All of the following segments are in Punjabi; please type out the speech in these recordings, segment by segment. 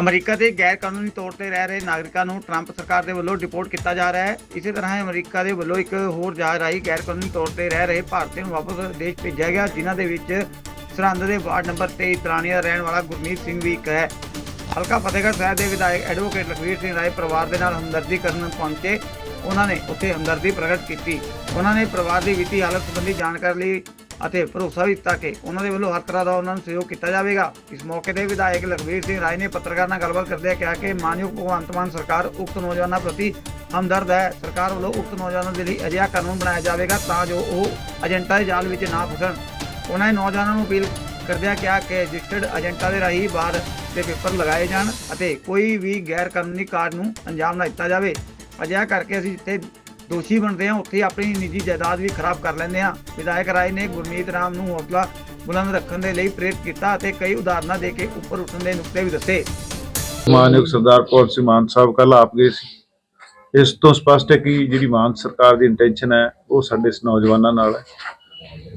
ਅਮਰੀਕਾ ਦੇ ਗੈਰ ਕਾਨੂੰਨੀ ਤੌਰ ਤੇ ਰਹਿ ਰਹੇ ਨਾਗਰਿਕਾਂ ਨੂੰ ਟਰੰਪ ਸਰਕਾਰ ਦੇ ਵੱਲੋਂ ਡਿਪੋਰਟ ਕੀਤਾ ਜਾ ਰਿਹਾ ਹੈ। ਇਸੇ ਤਰ੍ਹਾਂ ਹੀ ਅਮਰੀਕਾ ਦੇ ਵੱਲੋਂ ਇੱਕ ਹੋਰ ਜਹਾਜ਼ ਰਾਹੀਂ ਗੈਰ ਕਾਨੂੰਨੀ ਤੌਰ ਤੇ ਰਹਿ ਰਹੇ ਭਾਰਤੀਆਂ ਨੂੰ ਵਾਪਸ ਦੇਸ਼ ਭੇਜਿਆ ਗਿਆ, ਜਿਨ੍ਹਾਂ ਦੇ ਵਿੱਚ ਸਰਹੰਦ ਦੇ ਵਾਰਡ ਨੰਬਰ 23 ਤਰਾਣੀਆ ਦਾ ਰਹਿਣ ਵਾਲਾ ਗੁਰਮੀਤ ਸਿੰਘ ਵੀ ਇੱਕ ਹੈ। ਹਲਕਾ ਫਤਿਹਗੜ੍ਹ ਸਾਹਿਬ ਦੇ ਵਿਧਾਇਕ ਐਡਵੋਕੇਟ ਲਖਵੀਰ ਸਿੰਘ ਰਾਏ ਪਰਿਵਾਰ ਦੇ ਨਾਲ ਹਮਦਰਦੀ ਕਰਨ ਪਹੁੰਚੇ। ਉਹਨਾਂ ਨੇ ਉੱਥੇ ਹਮਦਰਦੀ ਪ੍ਰਗਟ ਕੀਤੀ। ਉਹਨਾਂ ਨੇ ਪਰਿਵਾਰ ਦੀ ਵਿੱਤੀ ਹਾਲਤ ਸੰਬੰਧੀ ਜਾਣਕਾਰੀ ਲਈ ਅਤੇ ਭਰੋਸਾ ਵੀ ਦਿੱਤਾ ਕਿ ਉਹਨਾਂ ਦੇ ਵੱਲੋਂ ਹਰ ਤਰ੍ਹਾਂ ਦਾ ਉਹਨਾਂ ਨੂੰ ਸਹਿਯੋਗ ਕੀਤਾ ਜਾਵੇਗਾ। ਇਸ ਮੌਕੇ ਤੇ ਵਿਧਾਇਕ ਲਖਵੀਰ ਸਿੰਘ ਰਾਏ ਨੇ ਪੱਤਰਕਾਰਾਂ ਨਾਲ ਗੱਲਬਾਤ ਕਰਦਿਆਂ ਕਿਹਾ ਕਿ ਮਾਨਯੋਗ ਭਗਵੰਤ ਮਾਨ ਸਰਕਾਰ ਉਕਤ ਨੌਜਵਾਨਾਂ ਪ੍ਰਤੀ ਹਮਦਰਦ ਹੈ। ਸਰਕਾਰ ਵੱਲੋਂ ਉਕਤ ਨੌਜਵਾਨਾਂ ਦੇ ਲਈ ਅਜਿਹਾ ਕਾਨੂੰਨ ਬਣਾਇਆ ਜਾਵੇਗਾ ਤਾਂ ਜੋ ਉਹ ਏਜੰਟਾਂ ਦੇ ਜਾਲ ਵਿੱਚ ਨਾ ਫਸਣ। ਉਹਨਾਂ ਨੇ ਨੌਜਵਾਨਾਂ ਨੂੰ ਅਪੀਲ ਕਰਦਿਆਂ ਕਿਹਾ ਕਿ ਰਜਿਸਟਰਡ ਏਜੰਟਾਂ ਦੇ ਰਾਹੀਂ ਬਾਹਰ ਦੇ ਪੇਪਰ ਲਗਾਏ ਜਾਣ ਅਤੇ ਕੋਈ ਵੀ ਗੈਰ ਕਾਨੂੰਨੀ ਕਾਰਜ ਨੂੰ ਅੰਜਾਮ ਨਾ ਦਿੱਤਾ ਜਾਵੇ। ਅਜਿਹਾ ਕਰਕੇ ਅਸੀਂ ਜਿੱਥੇ ਦੋਸ਼ੀ ਬਣਦੇ ਹਾਂ, ਉੱਥੇ ਆਪਣੀ ਨਿੱਜੀ ਜਾਇਦਾਦ ਵੀ ਖਰਾਬ ਕਰ ਲੈਂਦੇ ਹਾਂ। ਵਿਧਾਇਕ ਰਾਏ ਨੇ ਗੁਰਮੀਤ ਰਾਮ ਨੂੰ ਹੌਸਲਾ ਬੁਲੰਦ ਰੱਖਣ ਦੇ ਲਈ ਪ੍ਰੇਰਿਤ ਕੀਤਾ ਅਤੇ ਕਈ ਉਦਾਹਰਨਾਂ ਦੇ ਕੇ ਉੱਪਰ ਉੱਠਣ ਦੇ ਨੁਕਤੇ ਵੀ ਦੱਸੇ। ਮਾਨਯੋਗ ਸਰਦਾਰ ਭਗਵੰਤ ਸਿੰਘ ਮਾਨ ਸਾਹਿਬ ਕੱਲ ਆਪ ਗਏ ਸੀ। ਇਸ ਤੋਂ ਸਪਸ਼ਟ ਹੈ ਕਿ ਜਿਹੜੀ ਮਾਨ ਸਰਕਾਰ ਦੀ ਇੰਟੈਂਸ਼ਨ ਹੈ, ਉਹ ਸਾਡੇ ਨੌਜਵਾਨਾਂ ਨਾਲ ਹੈ।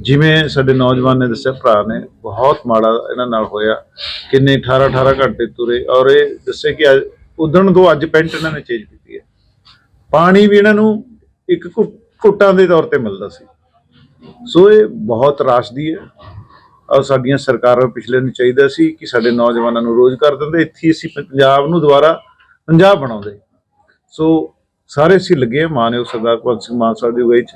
ਜਿਵੇਂ ਸਾਡੇ ਨੌਜਵਾਨ ਨੇ ਦੱਸਿਆ, ਭਰਾ ਨੇ, ਬਹੁਤ ਮਾੜਾ ਇਹਨਾਂ ਨਾਲ ਹੋਇਆ। ਕਿੰਨੇ 18 18 ਘੰਟੇ ਤੁਰੇ ਔਰ ਇਹ ਦੱਸੇ ਕਿ ਅੱਜ- ਉਦਣ ਤੋਂ ਅੱਜ ਪੈਂਟ ਇਹਨਾਂ ਨੇ ਚੇਂਜ ਕੀਤੀ ਹੈ। ਪਾਣੀ ਵੀ ਇਹਨਾਂ ਨੂੰ ਇੱਕ ਘੁ- ਘੁੱਟਾਂ ਦੇ ਤੌਰ ਤੇ ਮਿਲਦਾ ਸੀ। ਸੋ ਇਹ ਬਹੁਤ ਰਾਸ਼ਦੀ ਹੈ। ਔਰ ਸਾਡੀਆਂ ਸਰਕਾਰਾਂ ਪਿਛਲੇ ਨੂੰ ਚਾਹੀਦਾ ਸੀ ਕਿ ਸਾਡੇ ਨੌਜਵਾਨਾਂ ਨੂੰ ਰੋਜ਼ਗਾਰ ਦਿੰਦੇ। ਇੱਥੇ ਅਸੀਂ ਪੰਜਾਬ ਨੂੰ ਦੁਬਾਰਾ ਪੰਜਾਬ ਬਣਾਉਂਦੇ। ਸੋ ਸਾਰੇ ਅਸੀਂ ਲੱਗੇ ਹਾਂ ਮਾਨਯੋਗ ਸਰਦਾਰ ਭਗਵੰਤ ਸਿੰਘ ਮਾਨ ਸਾਹਿਬ ਦੇ ਅਗਵਾਈ 'ਚ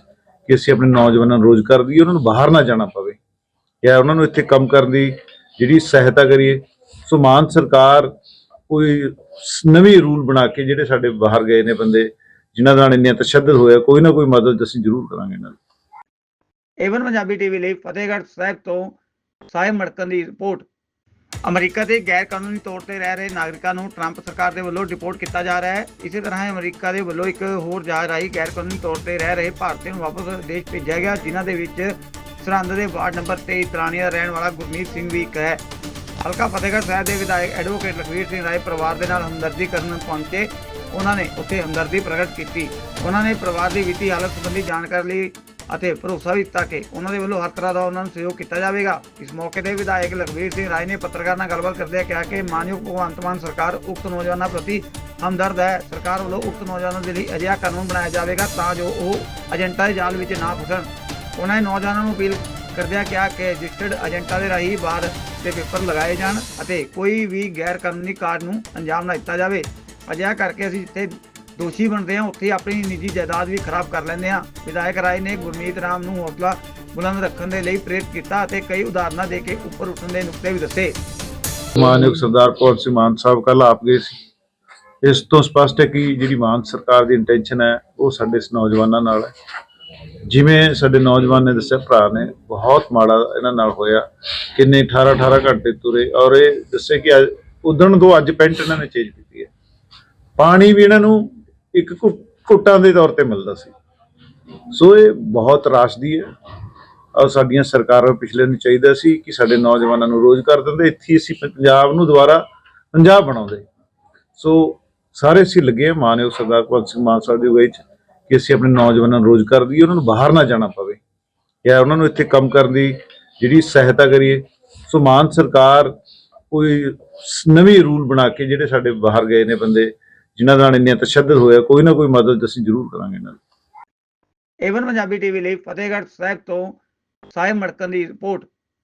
ਕਿ ਅਸੀਂ ਆਪਣੇ ਨੌਜਵਾਨਾਂ ਨੂੰ ਰੋਜ਼ਗਾਰ ਦਈਏ, ਉਹਨਾਂ ਨੂੰ ਬਾਹਰ ਨਾ ਜਾਣਾ ਪਵੇ। ਜਾਂ ਉਹਨਾਂ ਨੂੰ ਇੱਥੇ ਕੰਮ ਕਰਨ ਦੀ ਜਿਹੜੀ ਸਹਾਇਤਾ ਕਰੀਏ। ਸੋ ਮਾਨ ਸਰਕਾਰ ਕੋਈ ਸ- ਨਵੀਂ ਰੂਲ ਬਣਾ ਕੇ ਜਿਹੜੇ ਸਾਡੇ ਬਾਹਰ ਗਏ ਨੇ ਬੰਦੇ ਜਿਨ੍ਹਾਂ ਨਾਲ ਇੰਨੀਆਂ ਤਸ਼ੱਦਦ ਹੋਇਆ, ਕੋਈ ਨਾ ਕੋਈ ਮਦਦ ਅਸੀਂ ਜ਼ਰੂਰ ਕਰਾਂਗੇ ਇਹਨਾਂ ਏਵਨ ਪੰਜਾਬੀ ਟੀਵੀ ਲਈ ਫਤਿਹਗੜ੍ਹ ਸਾਹਿਬ ਤੋਂ ਸਾਹਿਬ ਮੜਕਨ ਦੀ ਰਿਪੋਰਟ। ਅਮਰੀਕਾ ਦੇ ਗੈਰ ਕਾਨੂੰਨੀ ਤੌਰ ਤੇ ਰਹਿ ਰਹੇ ਨਾਗਰਿਕਾਂ ਨੂੰ ਟਰੰਪ ਸਰਕਾਰ ਦੇ ਵੱਲੋਂ ਡਿਪੋਰਟ ਕੀਤਾ ਜਾ ਰਿਹਾ ਹੈ। ਇਸੇ ਤਰ੍ਹਾਂ ਅਮਰੀਕਾ ਦੇ ਵੱਲੋਂ ਇੱਕ ਹੋਰ ਜਹਾਜ਼ ਰਾਹੀਂ ਗੈਰ ਕਾਨੂੰਨੀ ਤੌਰ ਤੇ ਰਹਿ ਰਹੇ ਭਾਰਤੀਆਂ ਨੂੰ ਵਾਪਸ ਦੇਸ਼ ਭੇਜਿਆ ਗਿਆ, ਜਿਨ੍ਹਾਂ ਦੇ ਵਿੱਚ ਸਰਹੰਦ ਦੇ ਵਾਰਡ ਨੰਬਰ 23 ਤਰਾਣੀਆ ਦਾ ਰਹਿਣ ਵਾਲਾ ਗੁਰਮੀਤ ਸਿੰਘ ਵੀ ਇੱਕ ਹੈ। ਹਲਕਾ ਫਤਿਹਗੜ੍ਹ ਸਾਹਿਬ ਦੇ ਵਿਧਾਇਕ ਐਡਵੋਕੇਟ ਲਖਵੀਰ ਸਿੰਘ ਰਾਏ ਪਰਿਵਾਰ ਦੇ ਨਾਲ ਹਮਦਰਦੀ ਕਰਨ ਪਹੁੰਚੇ। ਉਹਨਾਂ ਨੇ ਉੱਥੇ ਹਮਦਰਦੀ ਪ੍ਰਗਟ ਕੀਤੀ। ਉਹਨਾਂ ਨੇ ਪਰਿਵਾਰ ਦੀ ਵਿੱਤੀ ਹਾਲਤ ਸੰਬੰਧੀ ਜਾਣਕਾਰੀ ਲਈ ਅਤੇ ਭਰੋਸਾ ਵੀ ਦਿੱਤਾ ਕਿ ਉਹਨਾਂ ਦੇ ਵੱਲੋਂ ਹਰ ਤਰ੍ਹਾਂ ਦਾ ਉਹਨਾਂ ਨੂੰ ਸਹਿਯੋਗ ਕੀਤਾ ਜਾਵੇਗਾ। ਇਸ ਮੌਕੇ ਤੇ ਵਿਧਾਇਕ ਲਖਵੀਰ ਸਿੰਘ ਰਾਏ ਨੇ ਪੱਤਰਕਾਰਾਂ ਨਾਲ ਗੱਲਬਾਤ ਕਰਦਿਆਂ ਕਿਹਾ ਕਿ ਮਾਨਯੋਗ ਭਗਵੰਤ ਮਾਨ ਸਰਕਾਰ ਉਕਤ ਨੌਜਵਾਨਾਂ ਪ੍ਰਤੀ ਹਮਦਰਦ ਹੈ। ਸਰਕਾਰ ਵੱਲੋਂ ਉਕਤ ਨੌਜਵਾਨਾਂ ਦੇ ਲਈ ਅਜਿਹਾ ਕਾਨੂੰਨ ਬਣਾਇਆ ਜਾਵੇਗਾ ਤਾਂ ਜੋ ਉਹ ਏਜੰਟਾਂ ਦੇ ਜਾਲ ਵਿੱਚ ਨਾ ਫਸਣ। ਉਹਨਾਂ ਨੇ ਨੌਜਵਾਨਾਂ ਨੂੰ ਅਪੀਲ ਕਰਦਿਆਂ ਕਿਹਾ ਕਿ ਰਜਿਸਟਰਡ ਏਜੰਟਾਂ ਦੇ ਰਾਹੀਂ ਬਾਹਰ ਦੇ ਪੇਪਰ ਲਗਾਏ ਜਾਣ ਅਤੇ ਕੋਈ ਵੀ ਗੈਰ ਕਾਨੂੰਨੀ ਕਾਰਜ ਨੂੰ ਅੰਜਾਮ ਨਾ ਦਿੱਤਾ ਜਾਵੇ। ਅਜਿਹਾ ਕਰਕੇ ਅਸੀਂ ਜਿੱਥੇ ਦੋਸ਼ੀ ਬਣਦੇ ਹਾਂ, ਉੱਥੇ ਆਪਣੀ ਨਿੱਜੀ ਜਾਇਦਾਦ ਵੀ ਖਰਾਬ ਕਰ ਲੈਂਦੇ ਹਾਂ। ਵਿਧਾਇਕ ਰਾਏ ਨੇ ਗੁਰਮੀਤ ਰਾਮ ਨੂੰ ਹੌਸਲਾ ਬੁਲੰਦ ਰੱਖਣ ਦੇ ਲਈ ਪ੍ਰੇਰਿਤ ਕੀਤਾ ਅਤੇ ਕਈ ਉਦਾਹਰਨਾਂ ਦੇ ਕੇ ਉੱਪਰ ਉੱਠਣ ਦੇ ਨੁਕਤੇ ਵੀ ਦੱਸੇ। ਮਾਨਯੋਗ ਸਰਦਾਰ ਭਗਵੰਤ ਸਿੰਘ ਮਾਨ ਸਾਹਿਬ ਕੱਲ ਆਪ ਗਏ ਸੀ। ਇਸ ਤੋਂ ਸਪਸ਼ਟ ਹੈ ਕਿ ਜਿਹੜੀ ਮਾਨ ਸਰਕਾਰ ਦੀ ਇੰਟੈਂਸ਼ਨ ਹੈ, ਉਹ ਸਾਡੇ ਨੌਜਵਾਨਾਂ ਨਾਲ ਹੈ। ਜਿਵੇਂ ਸਾਡੇ ਨੌਜਵਾਨ ਨੇ ਦੱਸਿਆ, ਭਰਾ ਨੇ ਬਹੁਤ ਮਾੜਾ ਇਹਨਾਂ ਨਾਲ ਹੋਇਆ। ਕਿੰਨੇ 18 18 ਘੰਟੇ ਤੁਰੇ ਔਰ ਇਹ ਦੱਸੇ ਕਿ ਉਦਣ ਤੋਂ ਅੱਜ ਪੈਂਟ ਇਹਨਾਂ ਨੇ ਚੇਂਜ ਕੀਤੀ ਹੈ। ਪਾਣੀ ਵੀ ਇਹਨਾਂ ਨੂੰ ਇੱਕ ਘੁੱਟਾਂ ਦੇ ਤੌਰ ਤੇ ਮਿਲਦਾ ਸੀ। ਸੋ ਇਹ ਬਹੁਤ ਰਾਸ਼ਦੀ ਹੈ। ਔਰ ਸਾਡੀਆਂ ਸਰਕਾਰਾਂ ਪਿਛਲੇ ਨੂੰ ਚਾਹੀਦਾ ਸੀ ਕਿ ਸਾਡੇ ਨੌਜਵਾਨਾਂ ਨੂੰ ਰੋਜ਼ਗਾਰ ਦਿੰਦੇ। ਇੱਥੇ ਅਸੀਂ ਪੰਜਾਬ ਨੂੰ ਦੁਬਾਰਾ ਪੰਜਾਬ ਬਣਾਉਂਦੇ। ਸੋ ਸਾਰੇ ਅਸੀਂ ਲੱਗੇ ਹਾਂ ਮਾਨਯੋਗ ਸਰਦਾਰ ਭਗਵੰਤ ਸਿੰਘ ਮਾਨ ਸਾਹਿਬ ਦੀ ਅਗਵਾਈ 'ਚ। ਕਿ ਅਸੀਂ ਆਪਣੇ ਨੌਜਵਾਨਾਂ ਨੂੰ ਰੋਜ਼ਗਾਰ ਦਈਏ ਉਹਨਾਂ ਨੂੰ ਬਾਹਰ ਨਾ ਜਾਣਾ ਪਵੇ ਜਾਂ ਉਹਨਾਂ ਨੂੰ ਇੱਥੇ ਕੰਮ ਕਰਨ ਦੀ ਜਿਹੜੀ ਸਹਾਇਤਾ ਕਰੀਏ। ਸੋ ਮਾਨ ਸਰਕਾਰ ਕੋਈ ਸ- ਨਵੀਂ ਰੂਲ ਬਣਾ ਕੇ ਜਿਹੜੇ ਸਾਡੇ ਬਾਹਰ ਗਏ ਨੇ ਬੰਦੇ, ਜਿਨ੍ਹਾਂ ਨਾਲ ਇੰਨੇ ਤਸ਼ੱਦਦ ਹੋਇਆ, ਕੋਈ ਨਾ ਕੋਈ ਮਦਦ ਅਸੀਂ ਜ਼ਰੂਰ ਕਰਾਂਗੇ ਇਹਨਾਂ ਦੀ। ਏਵਨ ਪੰਜਾਬੀ ਟੀਵੀ ਲਈ ਫਤਿਹਗੜ੍ਹ ਸਾਹਿਬ ਤੋਂ ਸਾਹਿਬ ਮੜਕਨ ਦੀ ਰਿਪੋਰਟ।